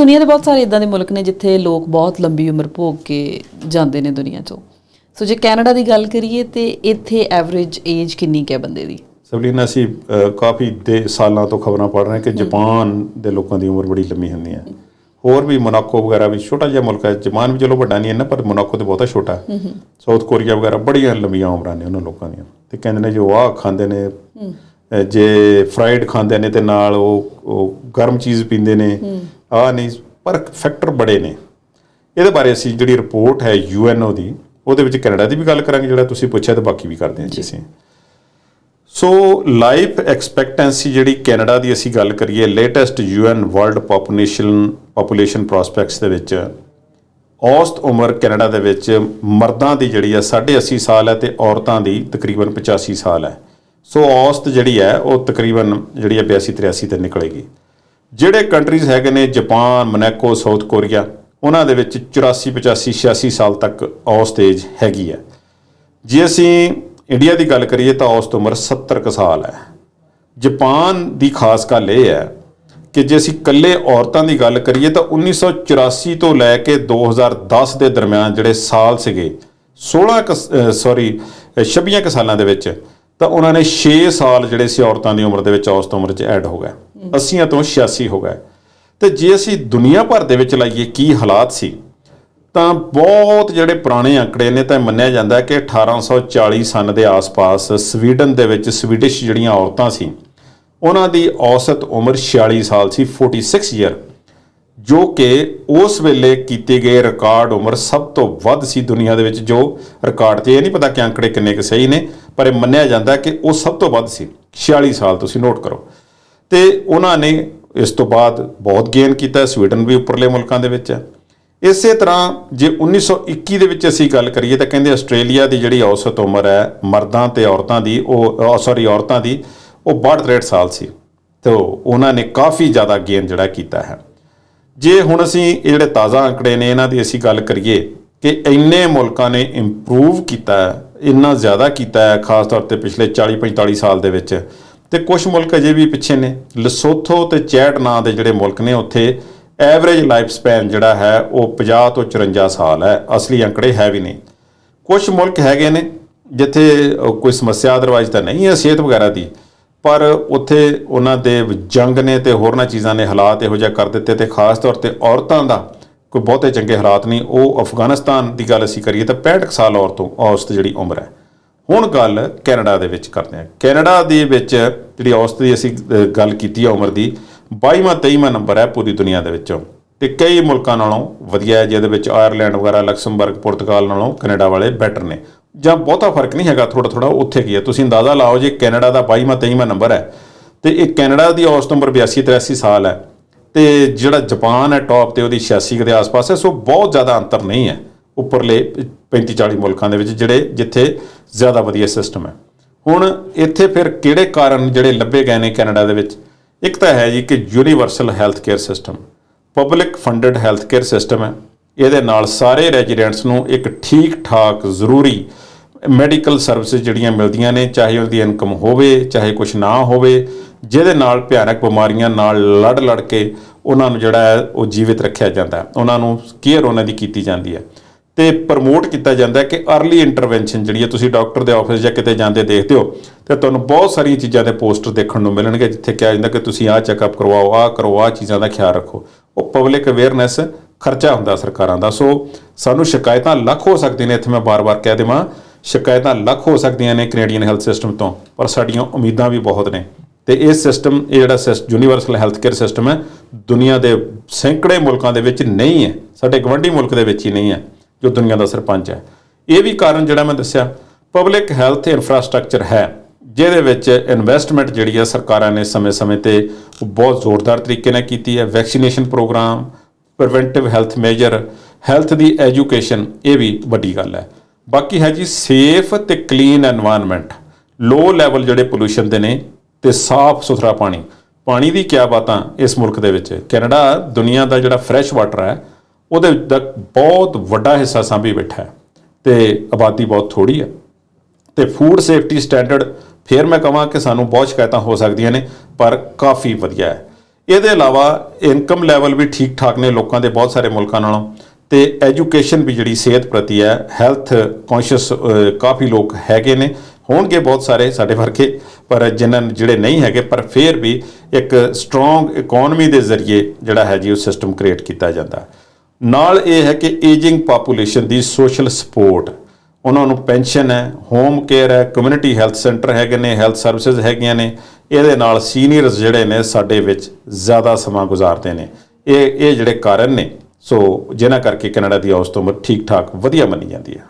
ਦੁਨੀਆ ਦੇ ਬਹੁਤ ਸਾਰੇ ਇਦਾਂ ਦੇ ਮੁਲਕ ਨੇ ਜਿੱਥੇ ਲੋਕ ਬਹੁਤ ਲੰਬੀ ਉਮਰ ਭੋਗ ਕੇ ਜਾਂਦੇ ਨੇ ਦੁਨੀਆ 'ਚੋਂ। ਸੋ ਜੇ ਕੈਨੇਡਾ ਦੀ ਗੱਲ ਕਰੀਏ ਤੇ ਇੱਥੇ ਐਵਰੇਜ ਏਜ ਕਿੰਨੀ ਕੁ ਹੈ ਬੰਦੇ ਦੀ? ਸਬਲੀਨਾ ਅਸੀਂ ਕਾਫੀ ਦੇ ਸਾਲਾਂ ਤੋਂ ਖਬਰਾਂ ਪੜ ਰਹੇ ਹਾਂ ਕਿ ਜਾਪਾਨ ਦੇ ਲੋਕਾਂ ਦੀ ਉਮਰ ਬੜੀ ਲੰਮੀ ਹੁੰਦੀ ਹੈ। ਹੋਰ ਵੀ ਮੋਨਾਕੋ ਵਗੈਰਾ ਵੀ ਛੋਟਾ ਜਿਹਾ ਮੁਲਕ ਹੈ। ਜਾਪਾਨ ਵੀ ਚਲੋ ਵੱਡਾ ਨਹੀਂ ਹੈ ਨਾ ਪਰ ਮੋਨਾਕੋ ਤੇ ਬਹੁਤਾ ਛੋਟਾ ਹੈ। ਸਾਊਥ ਕੋਰੀਆ ਵਗੈਰਾ ਬੜੀਆਂ ਲੰਮੀਆਂ ਉਮਰਾਂ ਨੇ ਉਹਨਾਂ ਲੋਕਾਂ ਦੀਆਂ। ਤੇ ਕਹਿੰਦੇ ਨੇ ਜੋ ਆਹ ਖਾਂਦੇ ਨੇ ਜੇ ਫਰਾਈਡ ਖਾਂਦੇ ਨੇ ਤੇ ਨਾਲ ਉਹ ਉਹ ਗਰਮ ਚੀਜ਼ ਪੀਂਦੇ ਨੇ। ਆਹ ਨਹੀਂ ਪਰ ਫੈਕਟਰ ਬੜੇ ਨੇ। ਇਹਦੇ ਬਾਰੇ ਅਸੀਂ ਜਿਹੜੀ ਰਿਪੋਰਟ ਹੈ ਯੂਐਨਓ ਦੀ ਉਹਦੇ ਵਿੱਚ ਕੈਨੇਡਾ ਦੀ ਵੀ ਗੱਲ ਕਰਾਂਗੇ ਜਿਹੜਾ ਤੁਸੀਂ ਪੁੱਛਿਆ ਤੇ ਬਾਕੀ ਵੀ ਕਰਦੇ ਹਾਂ ਜੀ ਅਸੀਂ। ਸੋ ਲਾਈਫ ਐਕਸਪੈਕਟੈਂਸੀ ਜਿਹੜੀ ਕੈਨੇਡਾ ਦੀ ਅਸੀਂ ਗੱਲ ਕਰੀਏ latest UN world population population prospects ਦੇ ਵਿੱਚ ਔਸਤ ਉਮਰ ਕੈਨੇਡਾ ਦੇ ਵਿੱਚ ਮਰਦਾਂ ਦੀ ਜਿਹੜੀ ਹੈ 80.5 ਸਾਲ ਹੈ ਤੇ ਔਰਤਾਂ ਦੀ ਤਕਰੀਬਨ 85 ਸਾਲ ਹੈ। ਸੋ ਔਸਤ ਜਿਹੜੀ ਹੈ ਉਹ ਤਕਰੀਬਨ ਜਿਹੜੀ ਹੈ 82 83 ਤੇ ਨਿਕਲੇਗੀ। ਜਿਹੜੇ ਕੰਟਰੀਜ਼ ਹੈਗੇ ਨੇ ਜਾਪਾਨ ਮੋਨਾਕੋ ਸਾਊਥ ਕੋਰੀਆ ਉਹਨਾਂ ਦੇ ਵਿੱਚ 84 85 86 ਸਾਲ ਤੱਕ ਔਸਤ ਏਜ ਹੈਗੀ ਹੈ। ਜੇ ਅਸੀਂ ਇੰਡੀਆ ਦੀ ਗੱਲ ਕਰੀਏ ਤਾਂ ਔਸਤ ਉਮਰ 70 ਕੁ ਸਾਲ ਹੈ। ਜਾਪਾਨ ਦੀ ਖਾਸ ਗੱਲ ਇਹ ਹੈ ਕਿ ਜੇ ਅਸੀਂ ਇਕੱਲੇ ਔਰਤਾਂ ਦੀ ਗੱਲ ਕਰੀਏ ਤਾਂ 1984 ਤੋਂ ਲੈ ਕੇ 2010 ਦੇ ਦਰਮਿਆਨ ਜਿਹੜੇ ਸਾਲ ਸੀਗੇ 16 ਸੌਰੀ 26 ਕੁ ਸਾਲਾਂ ਦੇ ਵਿੱਚ ਤਾਂ ਉਹਨਾਂ ਨੇ 6 ਸਾਲ ਜਿਹੜੇ ਸੀ ਔਰਤਾਂ ਦੀ ਉਮਰ ਦੇ ਵਿੱਚ ਔਸਤ ਉਮਰ 'ਚ ਐਡ ਹੋ ਗਏ। 80 ਤੋਂ 86 ਹੋ ਗਏ। ਤੇ ਜੇ ਅਸੀਂ ਦੁਨੀਆ ਭਰ ਦੇ ਵਿੱਚ ਲਾਈਏ ਕੀ ਹਾਲਾਤ ਸੀ, ਤਾਂ ਬਹੁਤ ਜਿਹੜੇ ਪੁਰਾਣੇ ਅੰਕੜੇ ਨੇ ਤਾਂ ਇਹ ਮੰਨਿਆ ਜਾਂਦਾ ਹੈ ਕਿ 1840 ਸਨ ਦੇ ਆਸ-ਪਾਸ ਸਵੀਡਨ ਦੇ ਵਿੱਚ ਸਵੀਡਿਸ਼ ਜਿਹੜੀਆਂ ਔਰਤਾਂ ਸੀ, ਉਹਨਾਂ ਦੀ ਔਸਤ ਉਮਰ 46 ਸਾਲ ਸੀ 46 ਈਅਰ ਜੋ ਕਿ ਉਸ ਵੇਲੇ ਕੀਤੇ ਗਏ ਰਿਕਾਰਡ ਉਮਰ ਸਭ ਤੋਂ ਵੱਧ ਸੀ ਦੁਨੀਆ ਦੇ ਵਿੱਚ, ਜੋ ਰਿਕਾਰਡ ਤੇ ਇਹ ਨਹੀਂ ਪਤਾ ਕਿ ਅੰਕੜੇ ਕਿੰਨੇ ਕੁ ਸਹੀ ਨੇ, ਪਰ ਇਹ ਮੰਨਿਆ ਜਾਂਦਾ ਕਿ ਉਹ ਸਭ ਤੋਂ ਵੱਧ ਸੀ। 46 ਸਾਲ ਤੁਸੀਂ ਨੋਟ ਕਰੋ। ਤੇ ਉਹਨਾਂ ਨੇ ਇਸ ਤੋਂ ਬਾਅਦ ਬਹੁਤ ਗੇਨ ਕੀਤਾ, ਸਵੀਡਨ ਵੀ ਉੱਪਰਲੇ ਮੁਲਕਾਂ ਦੇ ਵਿੱਚ ਹੈ। ਇਸੇ ਤਰ੍ਹਾਂ ਜੇ 1921 ਦੇ ਵਿੱਚ ਅਸੀਂ ਗੱਲ ਕਰੀਏ ਤਾਂ ਕਹਿੰਦੇ ਆਸਟ੍ਰੇਲੀਆ ਦੀ ਜਿਹੜੀ ਔਸਤ ਉਮਰ ਹੈ, ਮਰਦਾਂ ਤੇ ਔਰਤਾਂ ਦੀ, ਉਹ ਸੌਰੀ ਔਰਤਾਂ ਦੀ, ਉਹ 62 ਸਾਲ ਸੀ। ਤੇ ਉਹਨਾਂ ਨੇ ਕਾਫੀ ਜ਼ਿਆਦਾ ਗੇਨ ਜਿਹੜਾ ਕੀਤਾ ਹੈ। ਜੇ ਹੁਣ ਅਸੀਂ ਇਹ ਜਿਹੜੇ ਤਾਜ਼ਾ ਅੰਕੜੇ ਨੇ, ਇਹਨਾਂ ਦੀ ਅਸੀਂ ਗੱਲ ਕਰੀਏ ਕਿ ਇੰਨੇ ਮੁਲਕਾਂ ਨੇ ਇੰਪਰੂਵ ਕੀਤਾ ਹੈ, ਇੰਨਾ ਜ਼ਿਆਦਾ ਕੀਤਾ ਹੈ, ਖਾਸ ਤੌਰ ਤੇ ਪਿਛਲੇ 40 45 ਸਾਲ ਦੇ ਵਿੱਚ। ਤੇ ਕੁਝ ਮੁਲਕ ਅਜੇ ਵੀ ਪਿੱਛੇ ਨੇ। ਲਸੋਥੋ ਤੇ ਚੈਟ ਨਾਂ ਦੇ ਜਿਹੜੇ ਮੁਲਕ ਨੇ, ਉੱਥੇ ਐਵਰੇਜ ਲਾਈਫ ਸਪੈਨ ਜਿਹੜਾ ਹੈ, ਉਹ 50 ਤੋਂ 54 ਸਾਲ ਹੈ। ਅਸਲੀ ਅੰਕੜੇ ਹੈ ਵੀ ਨਹੀਂ। ਕੁਝ ਮੁਲਕ ਹੈਗੇ ਨੇ, ਜਿੱਥੇ ਕੋਈ ਸਮੱਸਿਆ ਅਦਰਵਾਈਜ਼ ਤਾਂ ਨਹੀਂ ਹੈ ਸਿਹਤ ਵਗੈਰਾ ਦੀ, ਪਰ ਉੱਥੇ ਉਹਨਾਂ ਦੇ ਜੰਗ ਨੇ ਤੇ ਹੋਰਨਾਂ ਚੀਜ਼ਾਂ ਨੇ ਹਾਲਾਤ ਇਹੋ ਜਿਹਾ ਕਰ ਦਿੱਤੇ ਤੇ ਖਾਸ ਤੌਰ ਤੇ ਔਰਤਾਂ ਦਾ ਕੋਈ ਬਹੁਤੇ ਚੰਗੇ ਹਾਲਾਤ ਨਹੀਂ। ਉਹ ਅਫਗਾਨਿਸਤਾਨ ਦੀ ਗੱਲ ਅਸੀਂ ਕਰੀਏ ਤਾਂ 65 ਕੁ ਸਾਲ ਔਰਤੋਂ, ਔਸਤ ਜਿਹੜੀ ਉਮਰ ਹੈ। ਹੁਣ ਗੱਲ ਕੈਨੇਡਾ ਦੇ ਵਿੱਚ ਕਰਦੇ ਹਾਂ। ਕੈਨੇਡਾ ਦੇ ਵਿੱਚ ਜਿਹੜੀ ਔਸਤ ਦੀ ਅਸੀਂ ਗੱਲ ਕੀਤੀ ਹੈ ਉਮਰ ਦੀ 22ਵਾਂ 23ਵਾਂ ਨੰਬਰ ਹੈ ਪੂਰੀ ਦੁਨੀਆ ਦੇ ਵਿੱਚੋਂ। ਤੇ ਕਈ ਮੁਲਕਾਂ ਨਾਲੋਂ ਵਧੀਆ ਹੈ, ਜਿਹਦੇ ਵਿੱਚ ਆਇਰਲੈਂਡ ਵਗੈਰਾ, ਲਕਸਮਬਰਗ, ਪੁਰਤਗਾਲ ਨਾਲੋਂ ਕੈਨੇਡਾ ਵਾਲੇ ਬੈਟਰ ਨੇ। ਜਾਂ ਬਹੁਤਾ ਫ਼ਰਕ ਨਹੀਂ ਹੈਗਾ ਥੋੜਾ ਥੋੜਾ ਉੱਥੇ ਕੀ ਹੈ। ਤੁਸੀਂ ਅੰਦਾਜ਼ਾ ਲਾਓ ਜੇ ਕੈਨੇਡਾ ਦਾ 22ਵਾਂ 23ਵਾਂ ਨੰਬਰ ਹੈ। ਤੇ ਇਹ ਕੈਨੇਡਾ ਦੀ ਔਸਤ ਉਮਰ 82 83 ਸਾਲ ਹੈ। ਤੇ ਜਿਹੜਾ ਜਾਪਾਨ ਹੈ, ਟੌਪ ਤੇ ਉਹਦੀ 86 ਦੇ ਆਸ-ਪਾਸ ਹੈ, ਸੋ ਬਹੁਤ ਜ਼ਿਆਦਾ ਅੰਤਰ ਨਹੀਂ ਹੈ। ਉੱਪਰਲੇ 35 40 ਮੁਲਕਾਂ ਦੇ ਵਿੱਚ ਜਿਹੜੇ, ਜਿੱਥੇ ਜ਼ਿਆਦਾ ਵਧੀਆ ਸਿਸਟਮ ਹੈ। ਹੁਣ ਇੱਥੇ ਫਿਰ ਕਿਹੜੇ ਕਾਰਨ ਜਿਹੜੇ ਲੱਭੇ ਗਏ ਨੇ ਕੈਨੇਡਾ ਦੇ ਵਿੱਚ? ਇੱਕ ਤਾਂ ਹੈ ਜੀ ਕਿ universal health care system public funded health care system ਹੈ। ਇਹਦੇ ਨਾਲ ਸਾਰੇ ਰੈਜ਼ੀਡੈਂਟਸ ਨੂੰ ਇੱਕ ਠੀਕ ਠਾਕ ਜ਼ਰੂਰੀ ਮੈਡੀਕਲ ਸਰਵਿਸਿਜ਼ ਜਿਹੜੀਆਂ ਮਿਲਦੀਆਂ ਨੇ, ਚਾਹੇ ਉਹਦੀ ਇਨਕਮ ਹੋਵੇ, ਚਾਹੇ ਕੁਝ ਨਾ ਹੋਵੇ, ਜਿਹਦੇ ਨਾਲ ਭਿਆਨਕ ਬਿਮਾਰੀਆਂ ਨਾਲ ਲੜ ਲੜ ਕੇ ਉਹਨਾਂ ਨੂੰ ਜਿਹੜਾ ਹੈ ਉਹ ਜੀਵਿਤ ਰੱਖਿਆ ਜਾਂਦਾ ਉਹਨਾਂ ਨੂੰ ਕੇਅਰ ਉਹਨਾਂ ਦੀ ਕੀਤੀ ਜਾਂਦੀ ਹੈ। ਤੇ ਪ੍ਰਮੋਟ ਕੀਤਾ ਜਾਂਦਾ ਕਿ अर्ਲੀ ਇੰਟਰਵੈਂਸ਼ਨ ਜਿਹੜੀ ਹੈ ਤੁਸੀਂ ਡਾਕਟਰ ਦੇ ਆਫਿਸ ਜਾਂ ਕਿਤੇ ਜਾਂਦੇ ਦੇਖਦੇ ਹੋ, ਤੇ ਤੁਹਾਨੂੰ ਬਹੁਤ ਸਾਰੀਆਂ ਚੀਜ਼ਾਂ ਦੇ ਪੋਸਟਰ ਦੇਖਣ ਨੂੰ ਮਿਲਣਗੇ ਜਿੱਥੇ ਕਿਹਾ ਜਾਂਦਾ ਕਿ ਤੁਸੀਂ ਆਹ ਚੈੱਕਅਪ ਕਰਵਾਓ, ਆਹ ਕਰੋ, ਆਹ ਚੀਜ਼ਾਂ ਦਾ ਖਿਆਲ ਰੱਖੋ। ਉਹ ਪਬਲਿਕ ਅਵੇਅਰਨੈਸ ਖਰਚਾ ਹੁੰਦਾ ਸਰਕਾਰਾਂ ਦਾ। ਸੋ ਸਾਨੂੰ ਸ਼ਿਕਾਇਤਾਂ ਲੱਖ ਹੋ ਸਕਦੀਆਂ ਨੇ, ਇੱਥੇ ਮੈਂ ਬਾਰ-ਬਾਰ ਕਹਿ ਦੇਵਾਂ, ਸ਼ਿਕਾਇਤਾਂ ਲੱਖ ਹੋ ਸਕਦੀਆਂ ਨੇ ਕੈਨੇਡੀਅਨ ਹੈਲਥ ਸਿਸਟਮ ਤੋਂ, ਪਰ ਸਾਡੀਆਂ ਉਮੀਦਾਂ ਵੀ ਬਹੁਤ ਨੇ। ਤੇ ਇਹ ਸਿਸਟਮ ਇਹ ਜਿਹੜਾ ਯੂਨੀਵਰਸਲ ਹੈਲਥ ਕੇਅਰ ਸਿਸਟਮ ਹੈ, ਦੁਨੀਆ ਦੇ ਸੈਂਕੜੇ ਮੁਲਕਾਂ ਦੇ ਵਿੱਚ ਨਹੀਂ ਹੈ, ਸਾਡੇ ਗਵੰਡੀ ਮੁਲਕ ਦੇ ਵਿੱਚ ਹੀ ਨਹੀਂ ਹੈ। ਜੋ ਦੁਨੀਆ ਦਾ ਸਰਪੰਚ ਹੈ। ਇਹ ਵੀ ਕਾਰਨ ਜਿਹੜਾ ਮੈਂ ਦੱਸਿਆ ਪਬਲਿਕ ਹੈਲਥ ਇਨਫਰਾਸਟ੍ਰਕਚਰ ਹੈ, ਜਿਹਦੇ ਵਿੱਚ ਇਨਵੈਸਟਮੈਂਟ ਜਿਹੜੀ ਹੈ ਸਰਕਾਰਾਂ ਨੇ ਸਮੇਂ-ਸਮੇਂ ਤੇ ਬਹੁਤ ਜ਼ੋਰਦਾਰ ਤਰੀਕੇ ਨਾਲ ਕੀਤੀ ਹੈ। Vaccination programme preventive health measure health ਦੀ ਐਜੂਕੇਸ਼ਨ ਇਹ ਵੀ ਵੱਡੀ ਗੱਲ ਹੈ। ਬਾਕੀ ਹੈ ਜੀ ਸੇਫ ਤੇ ਕਲੀਨ এনवायरमेंट ਲੋ ਲੈਵਲ ਜਿਹੜੇ ਪੋਲੂਸ਼ਨ ਦੇ ਨੇ ਤੇ ਸਾਫ਼ ਸੁਥਰਾ ਪਾਣੀ। ਪਾਣੀ ਦੀ ਕੀ ਬਾਤਾਂ ਇਸ ਮੁਲਕ ਦੇ ਵਿੱਚ? ਕੈਨੇਡਾ ਦੁਨੀਆ ਦਾ ਜਿਹੜਾ ਫਰੈਸ਼ ਵਾਟਰ ਹੈ ਉਹਦੇ ਵਿੱਚ ਬਹੁਤ ਵੱਡਾ ਹਿੱਸਾ ਸਾਂਭੀ ਬੈਠਾ ਹੈ ਤੇ ਆਬਾਦੀ ਬਹੁਤ ਥੋੜੀ ਹੈ। ਤੇ ਫੂਡ ਸੇਫਟੀ ਸਟੈਂਡਰਡ ਫਿਰ ਮੈਂ ਕਹਾਂ ਕਿ ਸਾਨੂੰ ਬਹੁਤ ਸ਼ਿਕਾਇਤਾਂ ਹੋ ਸਕਦੀਆਂ ਨੇ, ਪਰ ਕਾਫੀ ਵਧੀਆ ਹੈ। ਇਹਦੇ ਇਲਾਵਾ ਇਨਕਮ ਲੈਵਲ ਵੀ ਠੀਕ ਠਾਕ ਨੇ ਲੋਕਾਂ ਦੇ ਬਹੁਤ ਸਾਰੇ ਮੁਲਕਾਂ ਨਾਲੋਂ ਤੇ ਐਜੂਕੇਸ਼ਨ ਵੀ ਜਿਹੜੀ ਸਿਹਤ ਪ੍ਰਤੀ ਹੈ ਹੈਲਥ ਕੌਨਸ਼ੀਅਸ ਕਾਫੀ ਲੋਕ ਹੈਗੇ ਨੇ। ਹੋਣਗੇ ਬਹੁਤ ਸਾਰੇ ਸਾਡੇ ਵਰਗੇ, ਪਰ ਜਿਨ੍ਹਾਂ ਜਿਹੜੇ ਨਹੀਂ ਹੈਗੇ, ਪਰ ਫਿਰ ਵੀ ਇੱਕ ਸਟਰੋਂਗ ਇਕਨੋਮੀ ਦੇ ਜ਼ਰੀਏ ਜਿਹੜਾ ਹੈ ਜੀ ਉਹ ਸਿਸਟਮ ਕ੍ਰੀਏਟ ਕੀਤਾ ਜਾਂਦਾ। ਨਾਲ ਇਹ ਹੈ ਕਿ ਏਜਿੰਗ ਪਾਪੂਲੇਸ਼ਨ ਦੀ ਸੋਸ਼ਲ ਸਪੋਰਟ ਉਹਨਾਂ ਨੂੰ ਪੈਨਸ਼ਨ ਹੈ ਹੋਮ ਕੇਅਰ ਹੈ ਕਮਿਊਨਿਟੀ ਹੈਲਥ ਸੈਂਟਰ ਹੈਗੇ ਨੇ ਹੈਲਥ ਸਰਵਿਸਿਜ਼ ਹੈਗੀਆਂ ਨੇ। ਇਹਦੇ ਨਾਲ ਸੀਨੀਅਰਸ ਜਿਹੜੇ ਨੇ ਸਾਡੇ ਵਿੱਚ ਜ਼ਿਆਦਾ ਸਮਾਂ ਗੁਜ਼ਾਰਦੇ ਨੇ। ਇਹ ਇਹ ਜਿਹੜੇ ਕਾਰਨ ਨੇ, ਸੋ ਜਿਨ੍ਹਾਂ ਕਰਕੇ ਕੈਨੇਡਾ ਦੀ ਔਸਤ ਉਮਰ ਠੀਕ ਠਾਕ ਵਧੀਆ ਮੰਨੀ ਜਾਂਦੀ ਹੈ।